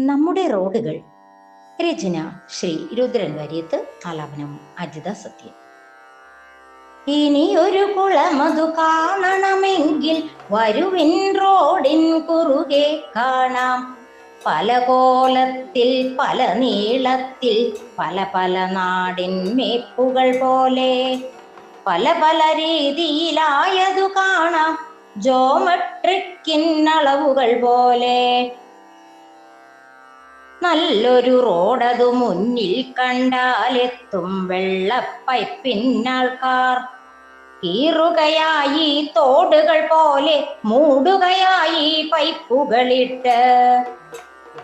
നമ്മുടെ റോഡുകൾ. രചന ശ്രീ രുദ്രൻ വര്യത്ത് ആലാപനം അജിത സത്യം. ഇനി ഒരു കുളമതു കാണണമെങ്കിൽ വരുവിൻ റോഡിൻ കുറുകെ കാണാം. പല കോലത്തിൽ പല നീളത്തിൽ പല പല നാടിൻ മേപ്പുകൾ പോലെ. പല പല രീതിയിലായതു കാണാം. ജോമെട്രിക്കിൻ അളവുകൾ പോലെ. നല്ലൊരു റോഡതു മുന്നിൽ കണ്ടാലെത്തും വെള്ളപ്പൈപ്പിന്നാൾക്കാർ കീറുകയായി തോടുകൾ പോലെ മൂടുകയായി പൈപ്പുകളിട്ട്.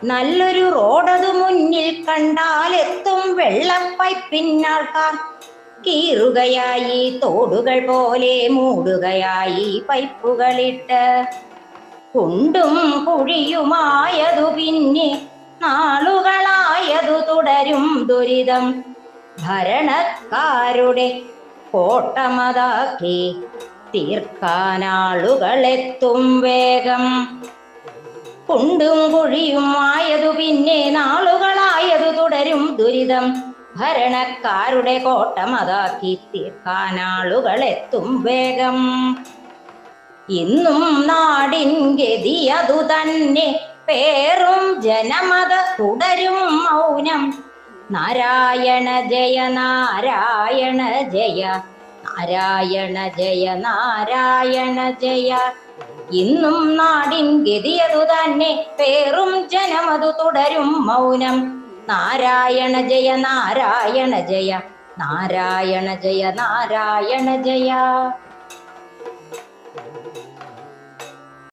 നല്ലൊരു റോഡതു മുന്നിൽ കണ്ടാലെത്തും വെള്ളപ്പൈപ്പിന്നാൾക്കാർ കീറുകയായി തോടുകൾ പോലെ മൂടുകയായി പൈപ്പുകളിട്ട്. കുണ്ടും കുഴിയുമായതു പിന്നെ നാളുകളായതു തുടരും ദുരിതം. ഭരണക്കാരുടെ കോട്ടമതാക്കി തീർക്കാനാളുകളെത്തും വേഗം. കുണ്ടും കുഴിയും ആയതു പിന്നെ നാളുകളായതു തുടരും ദുരിതം. ഭരണക്കാരുടെ കോട്ടമതാക്കി തീർക്കാനാളുകളെത്തും വേഗം. ഇന്നും നാടിൻ ഗതി അതു തന്നെ. പേറും ജനമത തുടരും മൗനം. നാരായണ ജയ നാരായണ ജയ നാരായണ ജയ നാരായണ ജയ. ഇന്നും നാടിൻ ഗതിയതു തന്നെ. പേറും ജനമതു തുടരും മൗനം. നാരായണ ജയ നാരായണ ജയ നാരായണ ജയ നാരായണ ജയ.